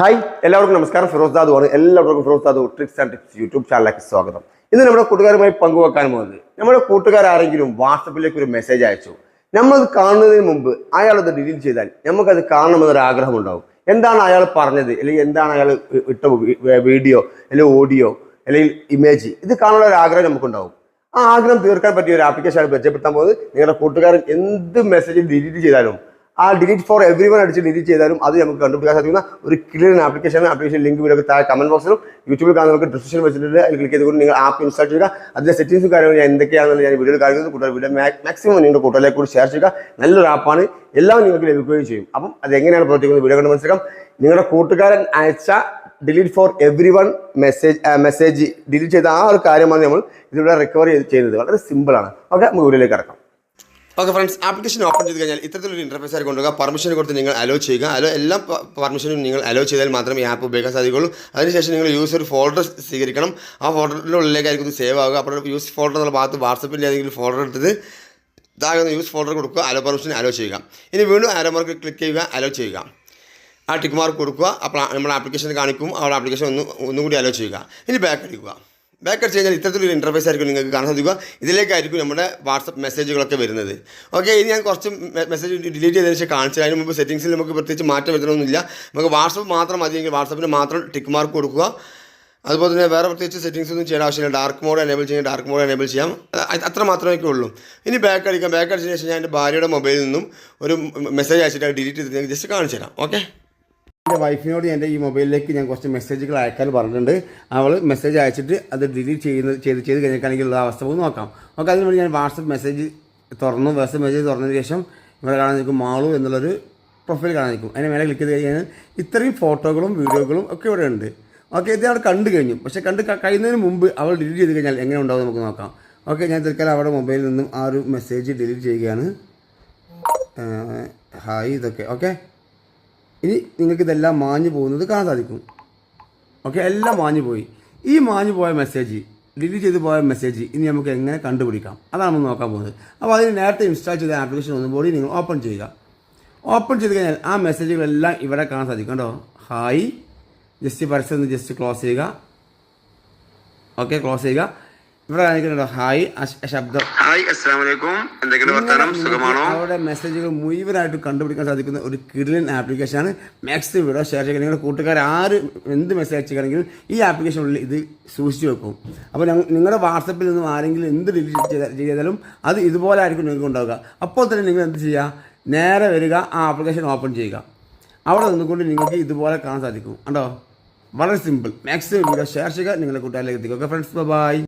Hi എല്ലാവർക്കും നമസ്കാരം. ഫിറോസ് ദാദു ആണ്. എല്ലാവർക്കും Firoz Dadu tricks and tips YouTube ചാനലിലേക്ക് സ്വാഗതം. ഇന്ന് നമ്മുടെ കൂട്ടുകാരുമായി പങ്കുവെക്കാൻ പോകുന്നത് നമ്മുടെ കൂട്ടുകാരാരെങ്കിലും വാട്സപ്പിലേക്ക് ഒരു മെസ്സേജ് അയച്ചു. നമ്മളത് കാണുന്നതിന് മുമ്പ് അയാളത് ഡിലീറ്റ് ചെയ്താൽ നമുക്കത് കാണണമെന്നൊരു ആഗ്രഹം ഉണ്ടാവും എന്താണ് അയാൾ പറഞ്ഞത്? അല്ലെങ്കിൽ എന്താണ് അയാൾ ഇട്ട വീഡിയോ അല്ലെങ്കിൽ ഓഡിയോ അല്ലെങ്കിൽ ഇമേജ് ഇത് കാണാനുള്ള ഒരു ആഗ്രഹം നമുക്കുണ്ടാവും. ആ ആഗ്രഹം തീർക്കാൻ പറ്റിയ ഒരു ആപ്ലിക്കേഷൻ പരിചയപ്പെടുത്താൻ പോകുന്നത്. നിങ്ങളുടെ കൂട്ടുകാരൻ എന്ത് മെസ്സേജ് ഡിലീറ്റ് ചെയ്താലും ആ ഡിലീറ്റ് ഫോർ എവറി വൺ അടിച്ച് ഡിലീറ്റ് ചെയ്താലും അത് നമുക്ക് കണ്ടുപിടിക്കാൻ സാധിക്കുന്ന ഒരു clear application application link video താഴെ കമന്റ് ബോക്സിലും യൂട്യൂബിൽ കാണാൻ നമുക്ക് ഡിസ്ക്രിപ്ഷൻ വെച്ചിട്ടുണ്ട്. അതിൽ ക്ലിക്ക് ചെയ്തുകൊണ്ട് നിങ്ങൾ ആപ്പ് ഇൻസ്റ്റാൾ ചെയ്യുക. അതിന്റെ സെറ്റിംഗ്സും കാര്യങ്ങളും ഞാൻ എന്തൊക്കെയാണെന്ന് ഞാൻ വീഡിയോ കാണിക്കുന്നത്. കൂട്ടുകാർ വീഡിയോ മാക്സിമം നിങ്ങളുടെ കൂട്ടുകാരെ കൂടി ഷെയർ ചെയ്യുക. നല്ലൊരു ആപ്പാണ് എല്ലാം നിങ്ങൾക്ക് ലഭിക്കുകയും ചെയ്യും. അപ്പം അത് എങ്ങനെയാണ് പ്രവർത്തിക്കുന്നത് വീഡിയോ കണ്ട് മനസ്സിലാക്കാം. നിങ്ങളുടെ കൂട്ടുകാരൻ അയച്ച delete for everyone message message delete ചെയ്ത ആ ഒരു കാര്യമാണ് നമ്മൾ ഇതിലൂടെ റിക്കവർ ചെയ്ത് ചെയ്യുന്നത്. വളരെ സിമ്പിളാണ് ഓക്കെ നമുക്ക് വീഡിയോയിലേക്ക് കിടക്കാം. ഓക്കെ ഫ്രണ്ട്സ് ആപ്ലിക്കേഷൻ ഓപ്പൺ ചെയ്ത് കഴിഞ്ഞാൽ ഇത്തരത്തിലൊരു ഇന്റർഫേസ് ആയി കൊണ്ടുപോകുക പെർമിഷൻ കൊടുത്ത് നിങ്ങൾ അലോ ചെയ്യുക. അലോ എല്ലാ പെർമിഷനും നിങ്ങൾ അലോ ചെയ്താൽ മാത്രമേ ഈ ആപ്പ് ഉപയോഗിക്കാൻ സാധിക്കുള്ളൂ അതിനുശേഷം നിങ്ങൾ യൂസ് ഒരു ഫോൾഡർ സ്വീകരിക്കണം. ആ ഫോൾഡറിന്റെ ഉള്ളിലേക്കായിരിക്കും സേവ് ആവുക. അപ്പോൾ യൂസ് ഫോൾഡർ എന്നുള്ള ഭാഗത്ത് വാട്സപ്പിന്റെ ഏതെങ്കിലും ഫോൾഡർ എടുത്തത് താഴെ യൂസ് ഫോൾഡർ കൊടുക്കുക. അലോ പെർമിഷൻ അലോ ചെയ്യുക. ഇനി വീണ്ടും അലോ മാർക്ക് ക്ലിക്ക് ചെയ്യുക. അലോ ചെയ്യുക. ആ ടിക്ക് മാർക്ക് കൊടുക്കുക. അപ്പോൾ നമ്മുടെ ആപ്ലിക്കേഷൻ കാണിക്കും. ആ ആപ്ലിക്കേഷൻ ഒന്ന് ഒന്നുകൂടി അലോ ചെയ്യുക. ഇനി ബാക്ക് അടിക്കുക. ബാക്ക് അടിച്ച് കഴിഞ്ഞാൽ ഇത്തരത്തിലൊരു ഇന്റർഫേസ് ആയിരിക്കും നിങ്ങൾക്ക് കാണാൻ സാധിക്കുക. ഇതിലേക്കായിരിക്കും നമ്മുടെ വാട്സപ്പ് മെസ്സേജുകളൊക്കെ വരുന്നത്. ഓക്കെ ഇനി ഞാൻ കുറച്ച് മെസ്സേജ് ഡിലീറ്റ് ചെയ്തതിന് ശേഷം കാണിച്ചു അതിന് മുമ്പ് സെറ്റിംഗ്സിൽ നമുക്ക് പ്രത്യേകിച്ച് മാറ്റം വരുത്തണമെന്നില്ല നമുക്ക് വാട്സപ്പ് മാത്രം മതിയെങ്കിൽ വാട്സപ്പിന് മാത്രം ടിക്ക് മാർക്ക് കൊടുക്കുക. അതുപോലെ തന്നെ വേറെ പ്രത്യേകിച്ച് സെറ്റിംഗ്സ് ഒന്നും ചെയ്യേണ്ട ആവശ്യമില്ല. ഡാർക്ക് മോഡ് എനേബിൾ ചെയ്യാം ഡാർക്ക് മോഡ് എനേബിൾ ചെയ്യാം. അത്ര മാത്രമേ ഉള്ളൂ ഇനി ബാക്ക് അടിക്കാം. ബാക്ക് അടിച്ചതിന് ശേഷം ഞാൻ എന്റെ ഭാര്യയുടെ മൊബൈലിൽ നിന്നും ഒരു മെസ്സേജ് അയച്ചിട്ട് ഡിലീറ്റ് ചെയ്ത് ജസ്റ്റ് കാണിച്ചു തരാം. ഓക്കെ എന്റെ വൈഫിനോട് എന്റെ ഈ മൊബൈലിലേക്ക് ഞാൻ കുറച്ച് മെസ്സേജുകൾ അയക്കാൻ പറഞ്ഞിട്ടുണ്ട്. അവൾ മെസ്സേജ് അയച്ചിട്ട് അത് ഡിലീറ്റ് ചെയ്യുന്ന ചെയ്ത് ചെയ്ത് കഴിഞ്ഞിട്ടാണെങ്കിൽ ഉള്ള അവസ്ഥ പോയി നോക്കാം. ഓക്കെ അതിന് വേണ്ടി ഞാൻ വാട്സപ്പ് മെസ്സേജ് തുറന്നു. വാട്സപ്പ് മെസ്സേജ് തുറന്നതിന് ശേഷം ഇവിടെ കാണാൻ നിൽക്കും മാളു എന്നുള്ളൊരു പ്രൊഫൈൽ കാണാൻ നിൽക്കും. അതിന് മേലെ ക്ലിക്ക് ചെയ്ത് കഴിഞ്ഞാൽ ഇത്രയും ഫോട്ടോകളും വീഡിയോകളും ഒക്കെ ഇവിടെ ഉണ്ട്. ഓക്കെ ഇത് അവിടെ കണ്ടു കഴിഞ്ഞു. പക്ഷേ കണ്ട് കഴിയുന്നതിന് മുമ്പ് അവൾ ഡിലീറ്റ് ചെയ്ത് കഴിഞ്ഞാൽ എങ്ങനെ ഉണ്ടാവും നമുക്ക് നോക്കാം. ഓക്കെ ഞാൻ തൽക്കാലം അവിടെ മൊബൈലിൽ നിന്നും ആ ഒരു മെസ്സേജ് ഡിലീറ്റ് ചെയ്യുകയാണ്. ഹായ് ഇതൊക്കെ. ഓക്കെ. ഇനി നിങ്ങൾക്ക് ഇതെല്ലാം മാഞ്ഞു പോകുന്നത് കാണാൻ സാധിക്കും. ഓക്കെ എല്ലാം മാഞ്ഞു പോയി. ഈ മാഞ്ഞു പോയ മെസ്സേജ് ഡിലീറ്റ് ചെയ്ത് പോയ മെസ്സേജ് ഇനി നമുക്ക് എങ്ങനെ കണ്ടുപിടിക്കാം? അതാണ് നമ്മൾ നോക്കാൻ പോകുന്നത്. അപ്പോൾ അതിന് നേരത്തെ ഇൻസ്റ്റാൾ ചെയ്ത ആപ്ലിക്കേഷൻ ഒന്നും കൂടി നിങ്ങൾ ഓപ്പൺ ചെയ്യുക. ഓപ്പൺ ചെയ്ത് കഴിഞ്ഞാൽ ആ മെസ്സേജുകളെല്ലാം ഇവിടെ കാണാൻ സാധിക്കും കേട്ടോ ഹായ് ജസ്റ്റ് പരസ്യം ജസ്റ്റ് ക്ലോസ് ചെയ്യുക. ഓക്കെ ക്ലോസ് ചെയ്യുക. ഇവിടെ കാണിക്കുന്നുണ്ടോ? ഹായ് ശബ്ദം ഹായ് വർത്താനം? സുഖമാണോ? അവരുടെ മെസ്സേജുകൾ മുഴുവനായിട്ട് കണ്ടുപിടിക്കാൻ സാധിക്കുന്ന ഒരു കിരിലിൻ ആപ്ലിക്കേഷൻ ആണ് മാക്സ് വീഡിയോ ഷെയർ ചെയ്യുക. നിങ്ങളുടെ കൂട്ടുകാർ ആര് എന്ത് മെസ്സേജ് അയച്ചിരിക്കണമെങ്കിലും ഈ ആപ്ലിക്കേഷനുള്ളിൽ ഇത് സൂക്ഷിച്ചു വെക്കും. അപ്പോൾ നിങ്ങളുടെ വാട്സപ്പിൽ നിന്നും ആരെങ്കിലും എന്ത് ഡിലീറ്റ് ചെയ്ത- ചെയ്താലും അത് ഇതുപോലെ ആയിരിക്കും നിങ്ങൾക്ക് ഉണ്ടാവുക. അപ്പോൾ തന്നെ നിങ്ങൾ എന്ത് ചെയ്യുക? നേരെ വരിക ആ ആപ്ലിക്കേഷൻ ഓപ്പൺ ചെയ്യുക. അവിടെ നിന്നുകൊണ്ട് നിങ്ങൾക്ക് ഇതുപോലെ കാണാൻ സാധിക്കും. കണ്ടോ? വളരെ സിമ്പിൾ. മാക്സിമം വീഡിയോ ഷെയർ ചെയ്യുക. നിങ്ങളുടെ കൂട്ടുകാരിലേക്ക് എത്തിക്കുക. Okay friends bye